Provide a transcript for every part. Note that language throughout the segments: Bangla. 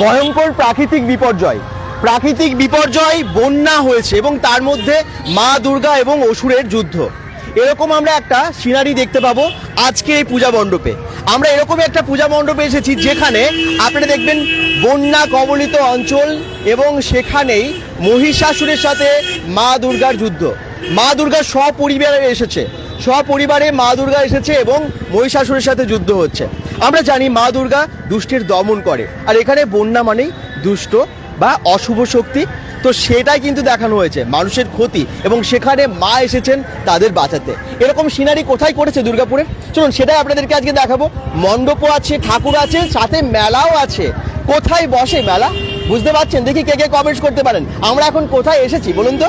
ভয়ঙ্কর প্রাকৃতিক বিপর্যয়। প্রাকৃতিক বিপর্যয়, বন্যা হয়েছে এবং তার মধ্যে মা দুর্গা এবং অসুরের যুদ্ধ। এরকম আমরা একটা সিনারি দেখতে পাবো আজকে এই পূজা মণ্ডপে। আমরা এরকমই একটা পূজা মণ্ডপে এসেছি যেখানে আপনারা দেখবেন বন্যা কবলিত অঞ্চল এবং সেখানেই মহিষাসুরের সাথে মা দুর্গার যুদ্ধ। মা দুর্গা সপরিবারে এসেছে। সপরিবারে মা দুর্গা এসেছে এবং মহিষাসুরের সাথে যুদ্ধ হচ্ছে। আমরা জানি মা দুর্গা দুষ্টির দমন করে। আর এখানে বন্যা মানেই দুষ্ট বা অশুভ শক্তি। তো সেটাই কিন্তু দেখানো হয়েছে, মানুষের ক্ষতি। এবং সেখানে মা এসেছেন তাদের বাঁচাতে। এরকম সিনারি কোথায় করেছে দুর্গাপুরে? চলুন, সেটাই আপনাদেরকে আজকে দেখাবো। মণ্ডপও আছে, ঠাকুর আছে, সাথে মেলাও আছে। কোথায় বসে মেলা? বুঝতে পারছেন? দেখি কে কে কমেন্টস করতে পারেন। আমরা এখন কোথায় এসেছি, বলুন তো?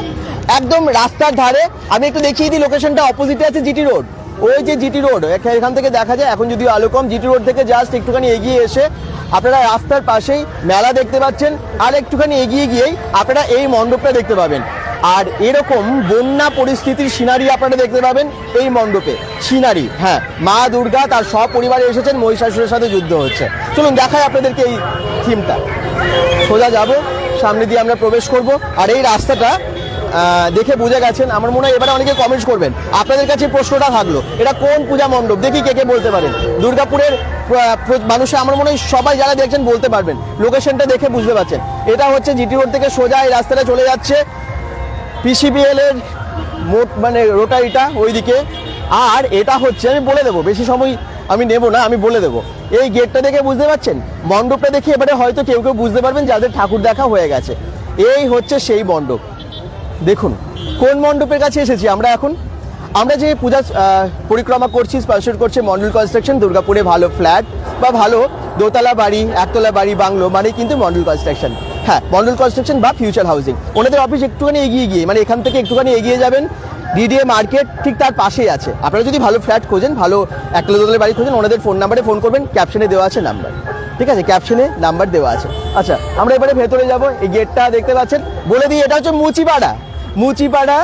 একদম রাস্তার ধারে, আমি একটু দেখিয়ে দিই লোকেশনটা অপোজিটে আছে জিটি রোড ওই যে জিটি রোড এখান থেকে দেখা যায়, এখন যদিও আলো কম জিটি রোড থেকে জাস্ট একটুখানি এগিয়ে এসে আপনারা রাস্তার পাশেই মেলা দেখতে পাচ্ছেন, আর একটুখানি এগিয়ে গিয়েই আপনারা এই মণ্ডপটা দেখতে পাবেন। আর এরকম বন্যা পরিস্থিতির সিনারি আপনারা দেখতে পাবেন এই মণ্ডপে। সিনারি হ্যাঁ মা দুর্গা তার সব পরিবারে এসেছেন, মহিষাসুরের সাথে যুদ্ধ হচ্ছে। চলুন দেখাই আপনাদেরকে এই থিমটা। সোজা যাব, সামনে দিয়ে আমরা প্রবেশ করব, আর এই রাস্তাটা দেখে বুঝে গেছেন, আমার মনে হয় এবারে অনেকে কমেন্টস করবেন। আপনাদের কাছে প্রশ্নটা থাকল, এটা কোন পূজা মণ্ডপ? দেখি কে কে বলতে পারেন। দুর্গাপুরের প্র- প্র- মানুষে আমার মনে হয় সবাই যারা দেখছেন বলতে পারবেন। লোকেশনটা দেখে বুঝতে পারছেন। এটা হচ্ছে জিটি রোড থেকে সোজা এই রাস্তাটা চলে যাচ্ছে। পিসিবিএল এর মোট মানে রোটারিটা ওইদিকে। আর এটা হচ্ছে, আমি বলে দেবো, বেশি সময় আমি নেব না, আমি বলে দেবো। এই গেটটা দেখে বুঝতে পারছেন? মণ্ডপটা দেখে এবারে হয়তো কেউ কেউ বুঝতে পারবেন যাদের ঠাকুর দেখা হয়ে গেছে। এই হচ্ছে সেই মণ্ডপ। দেখুন, কোন মণ্ডপের কাছে এসেছি আমরা এখন? আমরা যে পূজা পরিক্রমা করছি স্পন্সর করছে মন্ডল কনস্ট্রাকশন দুর্গাপুরে ভালো ফ্ল্যাট বা ভালো দোতলা বাড়ি, একতলা বাড়ি, বাংলো মানে কিন্তু মন্ডল কনস্ট্রাকশন হ্যাঁ মন্ডল কনস্ট্রাকশন বা ফিউচার হাউসিং ওনাদের অফিস একটুখানি এগিয়ে গিয়ে মানে এখান থেকে একটুখানি এগিয়ে যাবেন ডিডিএ মার্কেট ঠিক তার পাশেই আছে। আপনারা যদি ভালো ফ্ল্যাট খোঁজেন, ভালো একলা দোতলের বাড়ি খোঁজেন, ওনাদের ফোন নাম্বারে ফোন করবেন ক্যাপশনে দেওয়া আছে নাম্বার ঠিক আছে? ক্যাপশনে নাম্বার দেওয়া আছে। আচ্ছা আমরা এবারে ভেতরে যাব, এই গেটটা দেখতে পাচ্ছেন। বলে দিই, এটা হচ্ছে মুচিপাড়া। মুচিপাড়া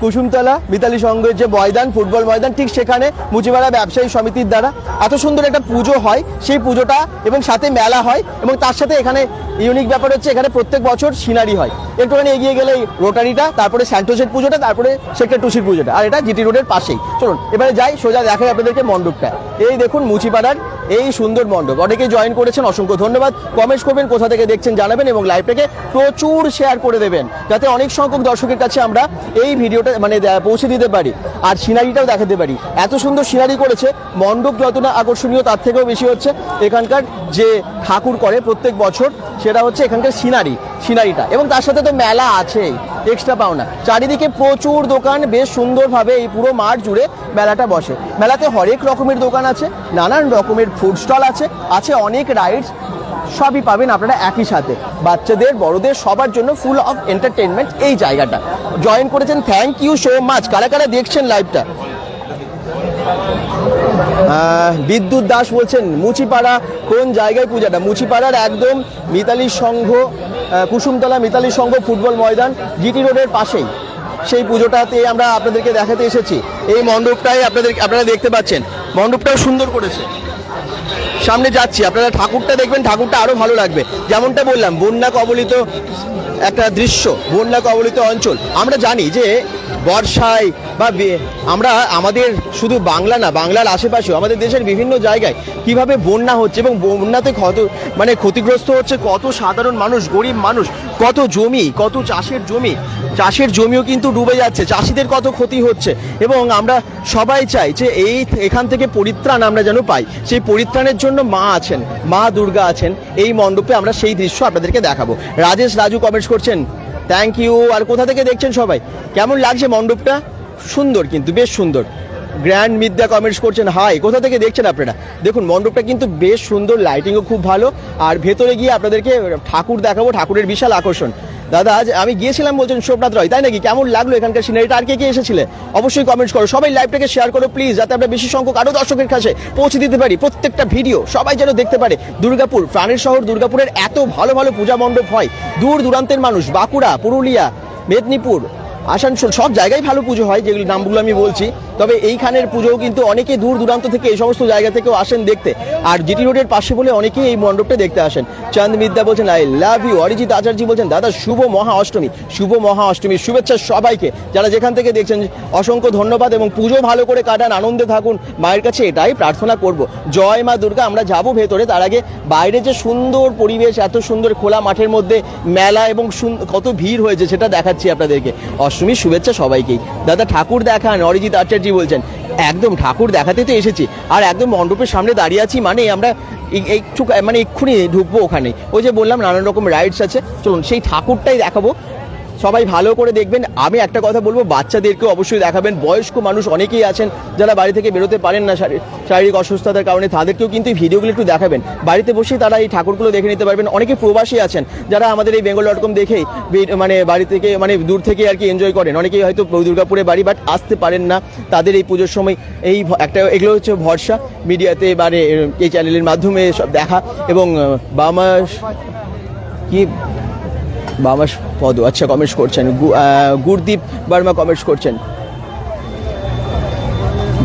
কুসুমতলা, মিতালি সংঘের যে ময়দান, ফুটবল ময়দান, ঠিক সেখানে মুচিপাড়া ব্যবসায়ী সমিতির দ্বারা এত সুন্দর একটা পুজো হয়। সেই পুজোটা এবং সাথে মেলা হয় এবং তার সাথে এখানে ইউনিক ব্যাপার হচ্ছে এখানে প্রত্যেক বছর সিনারি হয়। একটুখানি এগিয়ে গেলে রোটারিটা, তারপরে স্যান্টোসের পুজোটা, তারপরে সেক্টর টুসির পুজোটা। আর এটা জিটি রোডের পাশেই। চলুন, এবারে যাই, সোজা দেখাই আপনাদেরকে মণ্ডপটা। এই দেখুন মুচিপাড়ার এই সুন্দর মণ্ডপ। অনেকে জয়েন করেছেন, অসংখ্য ধন্যবাদ। কমেন্টস করবেন কোথা থেকে দেখছেন জানাবেন এবং লাইভটাকে প্রচুর শেয়ার করে দেবেন, যাতে অনেক সংখ্যক দর্শকের কাছে আমরা এই ভিডিওটা মানে পৌঁছে দিতে পারি। আর সিনারিটাও দেখাতে পারি। এত সুন্দর সিনারি করেছে, মণ্ডপ যত না আকর্ষণীয় তার থেকেও বেশি হচ্ছে। এখানকার যে ঠাকুর করে প্রত্যেক বছর, সেটা হচ্ছে এখানকার সিনারি, সিনারিটা। এবং তার সাথে তো মেলা আছেই এক্সট্রা পাওনা। চারিদিকে প্রচুর দোকান, বেশ সুন্দরভাবে এই পুরো মাঠ জুড়ে মেলাটা বসে। মেলাতে হরেক রকমের দোকান আছে, নানান রকমের ফুড স্টল আছে আছে অনেক রাইডস সবই পাবেন আপনারা একই সাথে। বাচ্চাদের, বড়দের, সবার জন্য ফুল অফ এন্টারটেনমেন্ট এই জায়গাটা। জয়েন করেছেন থ্যাংক ইউ সো মাচ কারা কারা দেখছেন লাইভটা বিদ্যুৎ দাস বলছেন, মুচিপাড়া কোন জায়গায় পূজাটা? মুচিপাড়ার একদম মিতালি সংঘ কুসুমতলা মিতালি সংঘ ফুটবল ময়দান, জিটি রোডের পাশেই। সেই পুজোটাতে আমরা আপনাদেরকে দেখাতে এসেছি। এই মণ্ডপটাই আপনাদের, আপনারা দেখতে পাচ্ছেন। মণ্ডপটাও সুন্দর করেছে। সামনে যাচ্ছি, আপনারা ঠাকুরটা দেখবেন, ঠাকুরটা আরও ভালো লাগবে। যেমনটা বললাম, বন্যা কবলিত একটা দৃশ্য, বন্যা কবলিত অঞ্চল। আমরা জানি যে বর্ষায় বা আমরা আমাদের শুধু বাংলা না, বাংলার আশেপাশেও, আমাদের দেশের বিভিন্ন জায়গায় কীভাবে বন্যা হচ্ছে এবং বন্যাতে কত মানে ক্ষতিগ্রস্ত হচ্ছে কত সাধারণ মানুষ, গরিব মানুষ, কত জমি, কত চাষের জমি, চাষের জমিও কিন্তু ডুবে যাচ্ছে, চাষিদের কত ক্ষতি হচ্ছে এবং আমরা সবাই চাই যে এই এখান থেকে পরিত্রাণ আমরা যেন পাই। সেই পরিত্রাণের জন্য মা আছেন, মা দুর্গা আছেন, এই মণ্ডপে আমরা সেই দৃশ্য আপনাদেরকে দেখাবো। রাজেশ রাজু কমেন্টস করছেন থ্যাংক ইউ আর কোথা থেকে দেখছেন সবাই? কেমন লাগছে মণ্ডপটা? সুন্দর কিন্তু, বেশ সুন্দর। গ্র্যান্ড মিদ্যা কমেন্টস করছেন হাই কোথা থেকে দেখছেন আপনারা? দেখুন, মণ্ডপটা কিন্তু বেশ সুন্দর লাইটিংও খুব ভালো। আর ভেতরে গিয়ে আপনাদেরকে ঠাকুর দেখাবো, ঠাকুরের বিশাল আকর্ষণ। দাদা, আজ আমি গিয়েছিলাম বলছেন সোমনাথ রয়, তাই নাকি? কেমন লাগল এখানকার সিনারিটা? আর কে কে এসেছিলে? অবশ্যই কমেন্ট করো। সবাই লাইভটাকে শেয়ার করো প্লিজ যাতে আমরা বেশি সংখ্যক আরও দর্শকের কাছে পৌঁছে দিতে পারি। প্রত্যেকটা ভিডিও সবাই যেন দেখতে পারে। দুর্গাপুর, প্রাণের শহর দুর্গাপুরের এত ভালো ভালো পূজা মণ্ডপ হয়। দূর দূরান্তের মানুষ, বাঁকুড়া, পুরুলিয়া, মেদিনীপুর আসানসোল সব জায়গায় ভালো পুজো হয়, যেগুলি নামগুলো আমি বলছি। তবে এইখানের পুজোও কিন্তু অনেকে দূর দূরান্ত থেকে এই সমস্ত জায়গা থেকেও আসেন দেখতে। আর জিটি রোডের পাশে বলে অনেকেই এই মণ্ডপটা দেখতে আসেন। চাঁদ মিদ্যা বলছেন, I love you. Arijit Acharya বলছেন, দাদা, শুভ মহা অষ্টমী শুভ মহা অষ্টমীর শুভেচ্ছা সবাইকে। যারা যেখান থেকে দেখছেন, অসংখ্য ধন্যবাদ এবং পুজো ভালো করে কাটান, আনন্দে থাকুন। মায়ের কাছে এটাই প্রার্থনা করব। জয় মা দুর্গা, আমরা যাব ভেতরে। তার আগে বাইরে যে সুন্দর পরিবেশ, এত সুন্দর খোলা মাঠের মধ্যে মেলা এবং কত ভিড় হয়েছে, সেটা দেখাচ্ছি আপনাদেরকে। অষ্টমীর শুভেচ্ছা সবাইকেই। দাদা ঠাকুর দেখান, অরিজিৎ আচার্যি বলছেন। একদম ঠাকুর দেখাতে তো এসেছি। আর একদম মণ্ডপের সামনে দাঁড়িয়ে আছি মানে আমরা একটু মানে এক্ষুনি ঢুকবো ওখানে ওই যে বললাম নানান রকম রাইডস আছে। চলুন, সেই ঠাকুরটাই দেখাবো। সবাই ভালো করে দেখবেন। আমি একটা কথা বলব, বাচ্চাদেরকেও অবশ্যই দেখাবেন। বয়স্ক মানুষ অনেকেই আছেন যারা বাড়ি থেকে বেরোতে পারেন না, শারী- শারীরিক অসুস্থতার কারণে তাদেরকেও কিন্তু এই ভিডিওগুলো একটু দেখাবেন। বাড়িতে বসেই তারা এই ঠাকুরগুলো দেখে নিতে পারবেন। অনেকে প্রবাসী আছেন যারা আমাদের এই বেঙ্গল ডট কম দেখেই মানে বাড়ি থেকে মানে দূর থেকে আর কি এনজয় করেন। অনেকেই হয়তো দুর্গাপুরে বাড়ি বাট আসতে পারেন না। তাদের এই পুজোর সময় এই একটা, এগুলো হচ্ছে ভরসা। মিডিয়াতে মানে এই চ্যানেলের মাধ্যমে সব দেখা এবং বাবা কি বাবা পদ আচ্ছা কমেন্টস করছেন গুরদীপ বর্মা কমেন্টস করছেন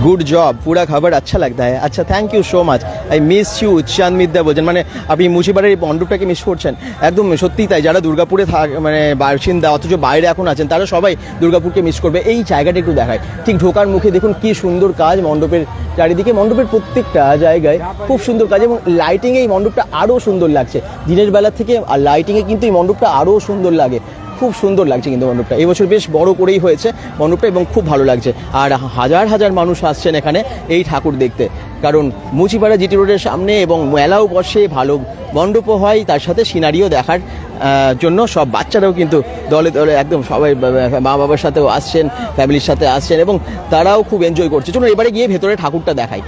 গুড জব পুরা খাবার আচ্ছা লাগতা है আচ্ছা thank you so much I miss you Chand Midya বলছেন মানে আপনি মুচিপাড়ার এই মণ্ডপটাকে মিস করছেন। একদম সত্যিই তাই, যারা দুর্গাপুরে থাক মানে বাসিন্দা, অথচ বাইরে এখন আছেন, তারা সবাই দুর্গাপুরকে মিস করবে। এই জায়গাটা একটু দেখায়। ঠিক ঢোকার মুখে দেখুন কি সুন্দর কাজ মণ্ডপের চারিদিকে। মণ্ডপের প্রত্যেকটা জায়গায় খুব সুন্দর কাজ এবং লাইটিংয়ে এই মণ্ডপটা আরও সুন্দর লাগছে। দিনের বেলা থেকে আর লাইটিংয়ে কিন্তু এই মণ্ডপটা আরও সুন্দর লাগে। খুব সুন্দর লাগছে কিন্তু মণ্ডপটা। এবছর বেশ বড় করেই হয়েছে মণ্ডপটা এবং খুব ভালো লাগছে। আর হাজার হাজার মানুষ আসছেন এখানে এই ঠাকুর দেখতে। কারণ মুচিপাড়া জিটি রোডের সামনে এবং মেলাও বসে ভালো মণ্ডপও হয়, তার সাথে সিনারিও দেখার জন্য সব বাচ্চারাও কিন্তু দলে দলে একদম সবাই মা বাবার সাথেও আসছেন ফ্যামিলির সাথে আসছেন এবং তারাও খুব এনজয় করছে। চলুন এবারে গিয়ে ভেতরে ঠাকুরটা দেখাই।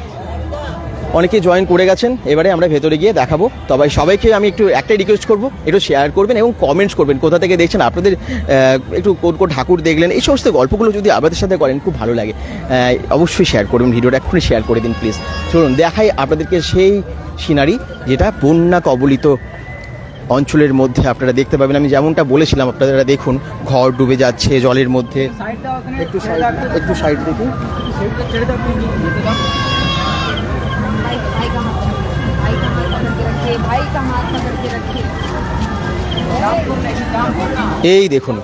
অনেকে জয়েন করে গেছেন, এবারে আমরা ভেতরে গিয়ে দেখাবো। তবে সবাইকে আমি একটু একটাই রিকোয়েস্ট করব, একটু শেয়ার করবেন এবং কমেন্টস করবেন, কোথা থেকে দেখছেন, আপনাদের একটু কোন কোন ঠাকুর দেখলেন, এই সমস্ত গল্পগুলো যদি আমাদের সাথে করেন, খুব ভালো লাগে। অবশ্যই শেয়ার করবেন, ভিডিওটা এক্ষুনি শেয়ার করে দিন প্লিজ চলুন, দেখাই আপনাদেরকে সেই সিনারি যেটা বন্যা কবলিত অঞ্চলের মধ্যে আপনারা দেখতে পাবেন। আমি যেমনটা বলেছিলাম, আপনারা দেখুন, ঘর ডুবে যাচ্ছে জলের মধ্যে। একটু সাইড একটু সাইড দেখুন। এই দেখুন,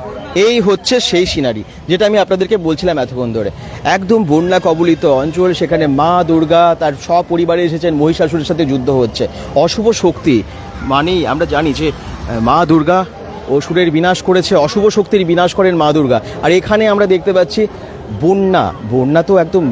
এই হচ্ছে সেই সিনারি, যেটা আমি আপনাদেরকে বলছিলাম এতক্ষণ ধরে। একদম বন্যা কবলিত অঞ্চল, সেখানে মা দুর্গা, তার সপরিবারে এসেছেন, মহিষাসুরের সাথে যুদ্ধ হচ্ছে। অশুভ শক্তি, মানেই আমরা জানি যে মা দুর্গা অসুরের বিনাশ করেছে, অশুভ শক্তির বিনাশ করেন মা দুর্গা। আর এখানে আমরা দেখতে পাচ্ছি বন্যা বন্যা তো একদম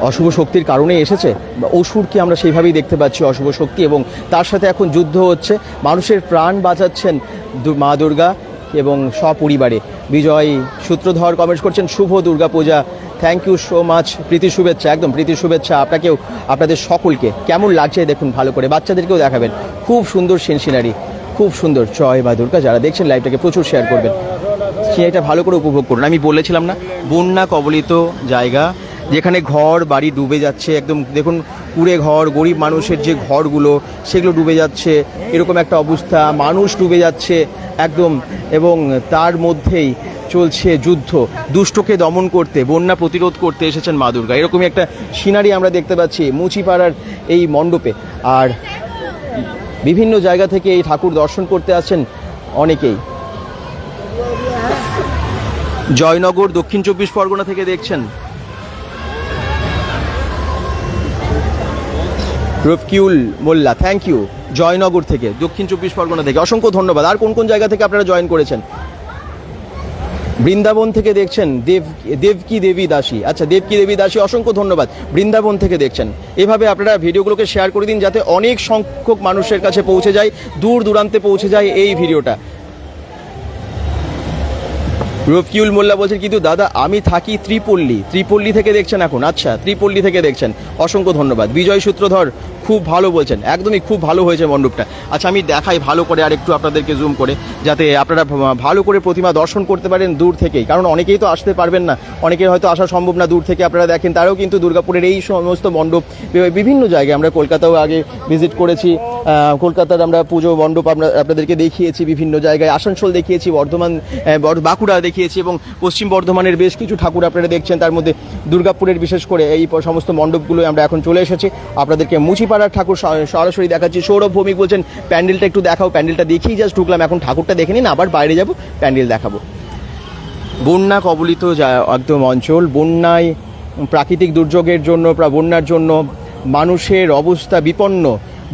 অশুভ শক্তির কারণে এসেছে? অসুরকে আমরা সেইভাবেই দেখতে পাচ্ছি অশুভ শক্তি? এবং তার সাথে এখন যুদ্ধ হচ্ছে। মানুষের প্রাণ বাঁচাচ্ছেন মা দুর্গা এবং সপরিবারে। বিজয় সূত্রধর কমেন্টস করছেন, শুভ Durga Puja. Thank you so much প্রীতি শুভেচ্ছা, একদম প্রীতি শুভেচ্ছা আপনাকেও, আপনাদের সকলকে। কেমন লাগছে দেখুন ভালো করে। বাচ্চাদেরকেও দেখাবেন। খুব সুন্দর সিন সিনারি খুব সুন্দর। জয় মা দুর্গা। যারা দেখছেন লাইভটাকে প্রচুর শেয়ার করবেন। সেটা ভালো করে উপভোগ করুন। আমি বলেছিলাম না, বন্যা কবলিত জায়গা যেখানে ঘর, বাড়ি ডুবে যাচ্ছে, একদম দেখুন কুড়ে ঘর, গরিব মানুষের যে ঘরগুলো, সেগুলো ডুবে যাচ্ছে, এরকম একটা অবস্থা, মানুষ ডুবে যাচ্ছে, একদম, এবং তার মধ্যেই চলছে যুদ্ধ, দুষ্টকে দমন করতে, বন্যা প্রতিরোধ করতে এসেছেন মা দুর্গা। এরকমই একটা সিনারি আমরা দেখতে পাচ্ছি মুচিপাড়ার এই মণ্ডপে। আর বিভিন্ন জায়গা থেকে এই ঠাকুর দর্শন করতে আসছেন অনেকেই। জয়নগর, দক্ষিণ চব্বিশ পরগনা থেকে দেখছেন রফকিউল মোল্লা থ্যাংক ইউ জয়নগর থেকে, দক্ষিণ চব্বিশ পরগনা থেকে, অসংখ্য ধন্যবাদ। আর কোন কোন জায়গা থেকে আপনারা জয়েন করেছেন? বৃন্দাবন থেকে দেখছেন, দেব, দেবকি দেবী দাসী। আচ্ছা দেবকি দেবী দাসী, অসংখ্য ধন্যবাদ। বৃন্দাবন থেকে দেখছেন। এভাবে আপনারা ভিডিওগুলোকে শেয়ার করে দিন, যাতে অনেক সংখ্যক মানুষের কাছে পৌঁছে যায়, দূর দূরান্তে পৌঁছে যায় এই ভিডিওটা। রফকিউল মোল্লা বলছেন, কিন্তু দাদা, আমি থাকি ত্রিপল্লী। ত্রিপল্লী থেকে দেখছেন এখন। আচ্ছা ত্রিপল্লী থেকে দেখছেন। অসংখ্য ধন্যবাদ। বিজয় সূত্রধর খুব ভালো বলছেন, একদমই খুব ভালো হয়েছে মণ্ডপটা। আচ্ছা আমি দেখাই ভালো করে আর একটু আপনাদেরকে জুম করে, যাতে আপনারা ভালো করে প্রতিমা দর্শন করতে পারেন দূর থেকেই। কারণ অনেকেই তো আসতে পারবেন না, অনেকের হয়তো আসা সম্ভব না দূর থেকে আপনারা দেখেন, তারাও কিন্তু দুর্গাপুরের এই সমস্ত মণ্ডপ বিভিন্ন জায়গায় আমরা কলকাতাও আগে ভিজিট করেছি কলকাতার আমরা পুজো মণ্ডপ আমরা, আপনাদেরকে দেখিয়েছি বিভিন্ন জায়গায়, আসানসোল দেখিয়েছি, বর্ধমান বাঁকুড়া দেখিয়েছি এবং পশ্চিম বর্ধমানের বেশ কিছু ঠাকুর আপনারা দেখছেন, তার মধ্যে দুর্গাপুরের বিশেষ করে এই সমস্ত মণ্ডপগুলো আমরা এখন চলে এসেছি। আপনাদেরকে মুচিপাড়ার ঠাকুর সরাসরি দেখাচ্ছি। সৌরভ ভৌমিক বলছেন, প্যান্ডেলটা একটু দেখাও, প্যান্ডেলটা দেখেই জাস্ট ঢুকলাম, এখন ঠাকুরটা দেখে নিন, আবার বাইরে যাব, প্যান্ডেল দেখাবো। বন্যা কবলিত একদম অঞ্চল, বন্যায় প্রাকৃতিক দুর্যোগের জন্য বন্যার জন্য মানুষের অবস্থা বিপন্ন।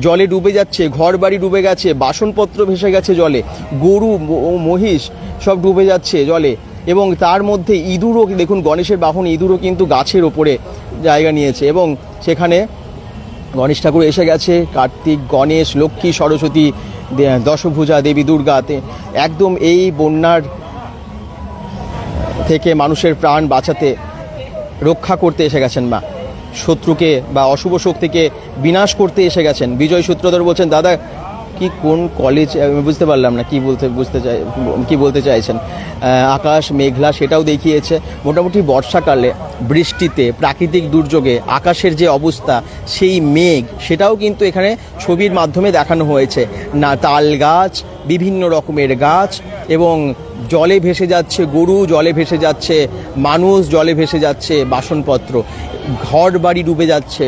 জলে ডুবে যাচ্ছে ঘর বাড়ি ডুবে গেছে, বাসনপত্র ভেসে গেছে জলে, গরু মহিষ সব ডুবে যাচ্ছে জলে এবং তার মধ্যে ইঁদুরও, দেখুন গণেশের বাহন ইঁদুরও কিন্তু গাছের ওপরে জায়গা নিয়েছে এবং সেখানে গণেশ ঠাকুর এসে গেছে, কার্তিক, গণেশ, লক্ষ্মী, সরস্বতী দশভূজা, দেবী দুর্গাতে একদম এই বন্যার থেকে মানুষের প্রাণ বাঁচাতে, রক্ষা করতে এসে গেছেন মা। শত্রুকে বা অশুভ শক্তিকে বিনাশ করতে এসে গেছেন। বিজয় সূত্রধর বলছেন, দাদা কি কোন কলেজ বুঝতে পারলাম না কি বলতে, বুঝতে চাই, কি বলতে চাইছেন। আকাশ, মেঘলা সেটাও দেখিয়েছে। মোটামুটি বর্ষাকালে বৃষ্টিতে, প্রাকৃতিক দুর্যোগে আকাশের যে অবস্থা, সেই মেঘ, সেটাও কিন্তু এখানে ছবির মাধ্যমে দেখানো হয়েছে। না, তাল গাছ, বিভিন্ন রকমের গাছ এবং জলে ভেসে যাচ্ছে গরু, জলে ভেসে যাচ্ছে মানুষ, জলে ভেসে যাচ্ছে বাসনপত্র। ঘর বাড়ি ডুবে যাচ্ছে।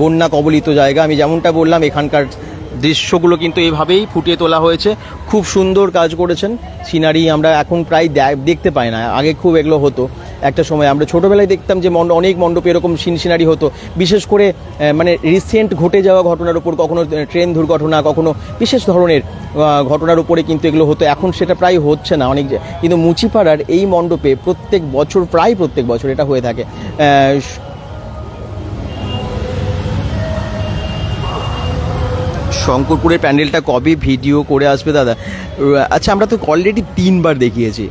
বন্যা কবলিত জায়গা, আমি যেমনটা বললাম, এখানকার দৃশ্যগুলো কিন্তু এইভাবেই ফুটিয়ে তোলা হয়েছে। খুব সুন্দর কাজ করেছেন। সিনারি আমরা এখন প্রায় দেখতে পাই না। আগে খুব এগুলো হতো। একটা সময় আমরা ছোটোবেলায় দেখতাম যে মণ্ড অনেক মণ্ডপে এরকম সিন সিনারি হতো। বিশেষ করে মানে রিসেন্ট ঘটে যাওয়া ঘটনার উপর কখনো ট্রেন দুর্ঘটনা, কখনো বিশেষ ধরনের ঘটনার উপরে কিন্তু এগুলো হতো। এখন সেটা প্রায় হচ্ছে না। অনেক কিন্তু মুচিপাড়ার এই মণ্ডপে প্রত্যেক বছর, প্রায় প্রত্যেক বছর এটা হয়ে থাকে। শঙ্করপুরের প্যান্ডেলটা কবে ভিডিও করে আসবে দাদা? আচ্ছা আমরা তো অলরেডি তিনবার দেখিয়েছি।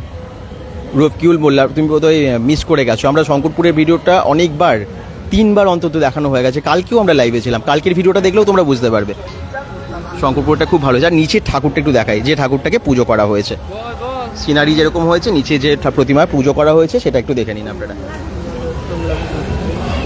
রফকিউল মোল্লা, তুমি বোধহয় মিস করে গেছো। আমরা শঙ্করপুরের ভিডিওটা অনেকবার, তিনবার অন্তত দেখানো হয়ে গেছে। কালকেও আমরা লাইভে ছিলাম। কালকের ভিডিওটা দেখলেও তোমরা বুঝতে পারবে। শঙ্করপুরটা খুব ভালো। যার নিচের ঠাকুরটা একটু দেখাই। যে ঠাকুরটাকে পুজো করা হয়েছে। সিনারি যেরকম হয়েছে, নিচে যে ঠা- প্রতিমা পুজো করা হয়েছে, সেটা একটু দেখে নিন আপনারা।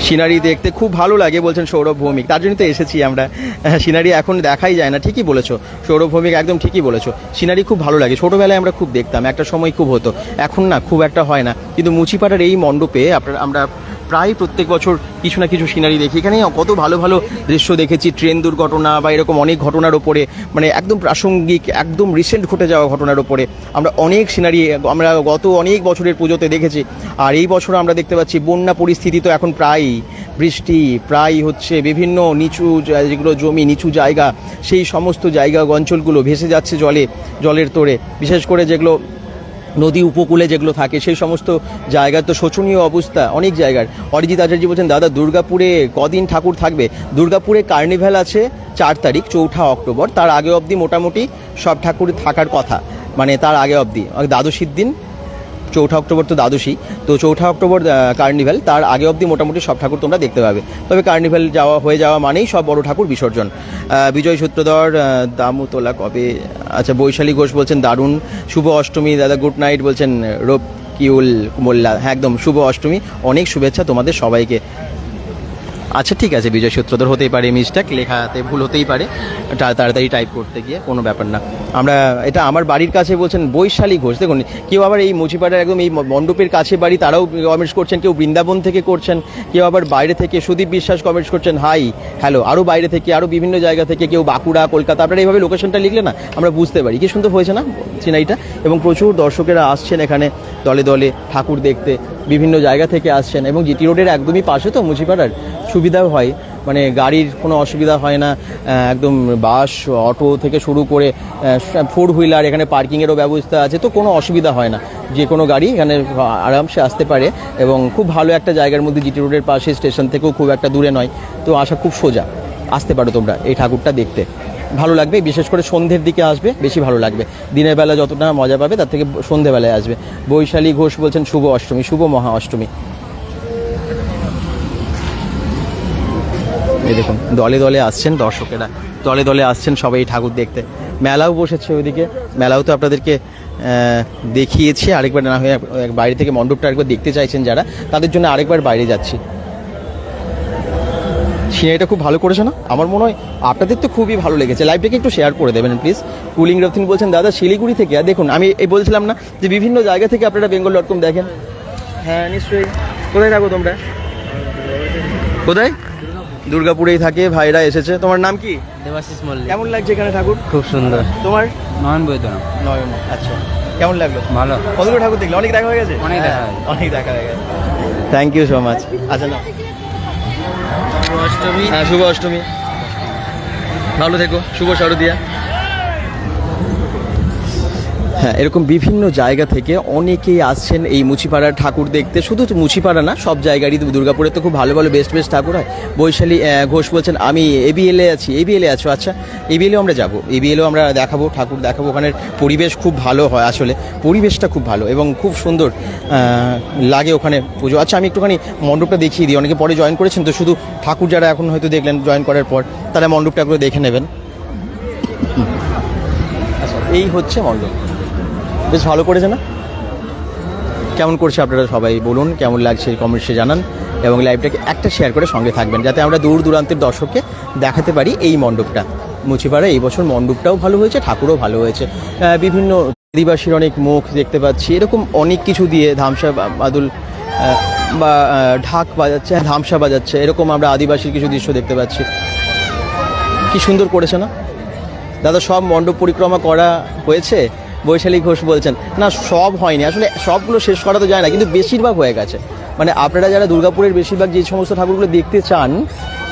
সিনারি দেখতে খুব ভালো লাগে বলছেন সৌরভ ভৌমিক। তার জন্য তো এসেছি আমরা। হ্যাঁ, সিনারি এখন দেখাই যায় না ঠিকই বলেছ। সৌরভ ভৌমিক একদম ঠিকই বলেছ। সিনারি খুব ভালো লাগে। ছোটোবেলায় আমরা খুব দেখতাম একটা সময় খুব হতো। এখন না খুব একটা হয় না। কিন্তু মুচিপাড়ার এই মণ্ডপে আপনার আমরা প্রায় প্রত্যেক বছর কিছু না কিছু সিনারি দেখি। এখানে কত ভালো ভালো দৃশ্য দেখেছি ট্রেন দুর্ঘটনা বা এরকম অনেক ঘটনার ওপরে মানে একদম প্রাসঙ্গিক, একদম রিসেন্ট ঘটে যাওয়া ঘটনার ওপরে আমরা অনেক সিনারি আমরা গত অনেক বছরের পুজোতে দেখেছি। আর এই বছর আমরা দেখতে পাচ্ছি, বন্যা পরিস্থিতি তো এখন প্রায় বৃষ্টি প্রায় হচ্ছে বিভিন্ন নিচু যেগুলো জমি, নিচু জায়গা, সেই সমস্ত জায়গা অঞ্চলগুলো ভেসে যাচ্ছে জলে, জলের তোড়ে বিশেষ করে যেগুলো নদী উপকূলে যেগুলো থাকে, সেই সমস্ত জায়গার তো শোচনীয় অবস্থা, অনেক জায়গার। অরিজিৎ আচার্য বলছেন, দাদা, দুর্গাপুরে কদিন ঠাকুর থাকবে? দুর্গাপুরে কার্নিভ্যাল আছে চার তারিখ, চৌঠা অক্টোবর। তার আগে অবধি মোটামুটি সব ঠাকুর থাকার কথা মানে তার আগে অবধি। দ্বাদশীর দিন, চৌঠা অক্টোবর তো দ্বাদশী। তো চৌঠা অক্টোবর কার্নিভ্যাল তার আগে অবধি মোটামুটি সব ঠাকুর তোমরা দেখতে পাবে। তবে কার্নিভ্যাল যাওয়া, হয়ে যাওয়া মানেই সব বড় ঠাকুর বিসর্জন। বিজয় সূত্রধর দামুতলা কবে আচ্ছা বৈশালী ঘোষ বলছেন, দারুণ। শুভ অষ্টমী, দাদা, গুড নাইট, বলছেন রোপ কিউল মোল্লা। হ্যাঁ একদম, শুভ অষ্টমী। অনেক শুভেচ্ছা তোমাদের সবাইকে। আচ্ছা ঠিক আছে, বিজয় সূত্রধর হতেই পারে মিস্টেক লেখাতে ভুল হতেই পারে। তাড়াতাড়ি টাইপ করতে গিয়ে কোনো ব্যাপার না। আমরা, এটা আমার বাড়ির কাছে বলছেন বৈশালী ঘোষ। দেখুন, কেউ আবার এই মুচিপাড়ার একদম এই মণ্ডপের কাছে বাড়ি, তারাও কমেন্টস করছেন, কেউ বৃন্দাবন থেকে করছেন, কেউ আবার বাইরে থেকে সুদীপ বিশ্বাস কমেন্টস করছেন হাই হ্যালো আরও বাইরে থেকে আরও বিভিন্ন জায়গা থেকে কেউ বাঁকুড়া, কলকাতা, আপনারা এইভাবে লোকেশনটা লিখলে না, আমরা বুঝতে পারি। কি সুন্দর হয়েছে না চিনাইটা? এবং প্রচুর দর্শকেরা আসছেন এখানে, দলে দলে, ঠাকুর দেখতে, বিভিন্ন জায়গা থেকে আসছেন। এবং জিটি রোডের একদমই পাশে তো মুচিপাড়ার সুবিধাও হয়। মানে গাড়ির কোনো অসুবিধা হয় না একদম বাস, অটো থেকে শুরু করে ফোর হুইলার এখানে পার্কিংয়েরও ব্যবস্থা আছে, তো কোনো অসুবিধা হয় না। যে কোনো গাড়ি এখানে আরামসে আসতে পারে এবং খুব ভালো একটা জায়গার মধ্যে জিটি রোডের পাশে স্টেশন থেকেও খুব একটা দূরে নয়। তো আসা খুব সোজা। আসতে পারো তোমরা এই ঠাকুরটা দেখতে। ভালো লাগবে, বিশেষ করে সন্ধ্যের দিকে আসবে, বেশি ভালো লাগবে। দিনের বেলা যতটা মজা পাবে, তার থেকে সন্ধ্যেবেলায় আসবে। বৈশালী ঘোষ বলছেন, শুভ অষ্টমী, শুভ মহা অষ্টমী। এই দেখুন দলে দলে আসছেন দর্শকেরা। দলে দলে আসছেন সবাই এই ঠাকুর দেখতে। মেলাও বসেছে ওইদিকে। মেলাও তো আপনাদেরকে দেখিয়েছি। আরেকবার না হয়ে বাইরে থেকে মণ্ডপটা আরেকবার দেখতে চাইছেন যারা তাদের জন্য আরেকবার বাইরে যাচ্ছি। সিনারিটা খুব ভালো করেছে না? আমার মনে হয় আপনাদের তো খুবই ভালো লেগেছে। লাইভটাকে একটু শেয়ার করে দেবেন প্লিজ কুলিং রথিন বলছেন দাদা শিলিগুড়ি থেকে? আর দেখুন আমি এই বলছিলাম না যে বিভিন্ন জায়গা থেকে আপনারা বেঙ্গল ডট কম দেখেন। হ্যাঁ নিশ্চয়ই। কোথায় থাকো তোমরা? কোথায়? দুর্গাপুরেই থাকে ভাইরা এসেছে। তোমার নাম কি? দেবাশিস মল্লিক। কেমন লাগছে এখানে ঠাকুর? খুব সুন্দর। তোমার? নয়ন বৈদ্যনাথ। নয়ন আচ্ছা। কেমন লাগল? ভালো। কতগুলো ঠাকুর দেখলে? অনেক দেখা হয়ে গেছে? অনেক দেখা হ্যাঁ, অনেক দেখা হয়ে গেছে। থ্যাংক ইউ সো মাচ আচ্ছা না শুভ অষ্টমী। হ্যাঁ শুভ অষ্টমী। ভালো থেকো। শুভ শারদিয়া। হ্যাঁ এরকম বিভিন্ন জায়গা থেকে অনেকেই আসছেন এই মুচিপাড়ার ঠাকুর দেখতে। শুধু মুচিপাড়া না, সব জায়গারই দুর্গাপুরে তো খুব ভালো ভালো বেস্ট বেস্ট ঠাকুর হয়। বৈশালী ঘোষ বলছেন, আমি এবিএলে আছি এবিএলে আছো আচ্ছা এবিএলেও আমরা যাব এবিএলেও আমরা দেখাবো, ঠাকুর দেখাবো। ওখানের পরিবেশ খুব ভালো হয় আসলে, পরিবেশটা খুব ভালো এবং খুব সুন্দর লাগে ওখানে পুজো। আচ্ছা আমি একটুখানি মণ্ডপটা দেখিয়ে দিই, অনেকে পরে জয়েন করেছেন তো, শুধু ঠাকুর যারা এখন হয়তো দেখলেন জয়েন করার পর, তারা মণ্ডপটা একটু দেখে নেবেন। আচ্ছা এই হচ্ছে মণ্ডপ। বেশ ভালো করেছে না? কেমন করছে আপনারা সবাই বলুন, কেমন লাগছে কমেন্টসে জানান এবং লাইভটাকে একটা শেয়ার করে সঙ্গে থাকবেন যাতে আমরা দূর দূরান্তের দর্শককে দেখাতে পারি এই মণ্ডপটা। মুচিপাড়া এই বছর মণ্ডপটাও ভালো হয়েছে, ঠাকুরও ভালো হয়েছে। বিভিন্ন আদিবাসীর অনেক মুখ দেখতে পাচ্ছি, এরকম অনেক কিছু দিয়ে ধামসা বাদুল বা ঢাক বাজাচ্ছে, ধামসা বাজাচ্ছে, এরকম আমরা আদিবাসীর কিছু দৃশ্য দেখতে পাচ্ছি। কি সুন্দর করেছে না? দাদা, সব মণ্ডপ পরিক্রমা করা হয়েছে? বৈশালী ঘোষ বলছেন, না, সব হয়নি। আসলে সবগুলো শেষ করা তো যায় না, কিন্তু বেশিরভাগ হয়ে গেছে। মানে আপনারা যারা দুর্গাপুরের বেশিরভাগ যে সমস্ত ঠাকুরগুলো দেখতে চান,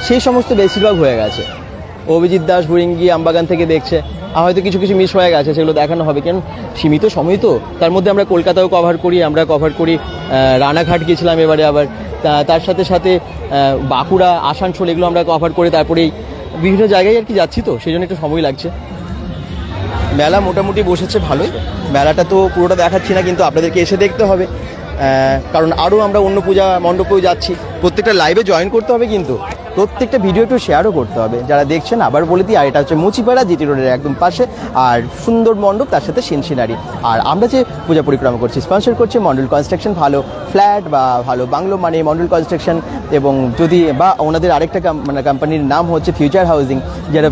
সেই সমস্ত বেশিরভাগ হয়ে গেছে। অভিজিৎ দাস বুরিঙ্গি আমবাগান থেকে দেখছে। আর হয়তো কিছু কিছু মিস হয়ে গেছে, সেগুলো দেখানো হবে। কেন? সীমিত সময় তো। তার মধ্যে আমরা কলকাতাও কভার করি, আমরা কভার করি রানাঘাট গেছিলাম এবারে আবার। তার সাথে সাথে বাঁকুড়া, আসানসোল এগুলো আমরা কভার করে তারপরেই বিভিন্ন জায়গায় আর কি যাচ্ছি তো, সেই জন্য একটু সময় লাগছে। মেলা মোটামুটি বসেছে ভালোই। মেলাটা তো পুরোটা দেখাচ্ছি না, কিন্তু আপনাদেরকে এসে দেখতে হবে। কারণ আরও আমরা অন্য পূজা মণ্ডপেও যাচ্ছি। প্রত্যেকটা লাইভে জয়েন করতে হবে কিন্তু। প্রত্যেকটা ভিডিও একটু শেয়ারও করতে হবে। যারা দেখছেন, আবার বলে দিই, আর এটা হচ্ছে মুচিপাড়া, জিটি রোডের একদম পাশে। আর সুন্দর মণ্ডপ, তার সাথে সিনসিনারি। আর আমরা যে পূজা পরিক্রমা করছি স্পন্সর করছে মন্ডল কনস্ট্রাকশন ভালো ফ্ল্যাট বা ভালো বাংলো মানে মন্ডল কনস্ট্রাকশন এবং যদি বা ওনাদের আরেকটা মানে কোম্পানির নাম হচ্ছে ফিউচার হাউজিং যারা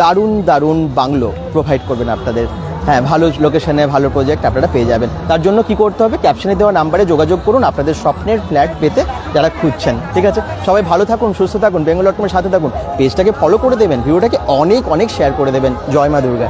দারুণ দারুণ বাংলো প্রোভাইড করবেন আপনাদের। হ্যাঁ ভালো লোকেশনে ভালো প্রজেক্ট আপনারা পেয়ে যাবেন। তার জন্য কি করতে হবে? ক্যাপশনে দেওয়া নাম্বারে যোগাযোগ করুন, আপনাদের স্বপ্নের ফ্ল্যাট পেতে যারা খুঁজছেন, ঠিক আছে? সবাই ভালো থাকুন, সুস্থ থাকুন, বেঙ্গল ডট কমের সাথে থাকুন। পেজটাকে ফলো করে দেবেন, ভিডিওটাকে অনেক অনেক শেয়ার করে দেবেন। জয় মা দুর্গা।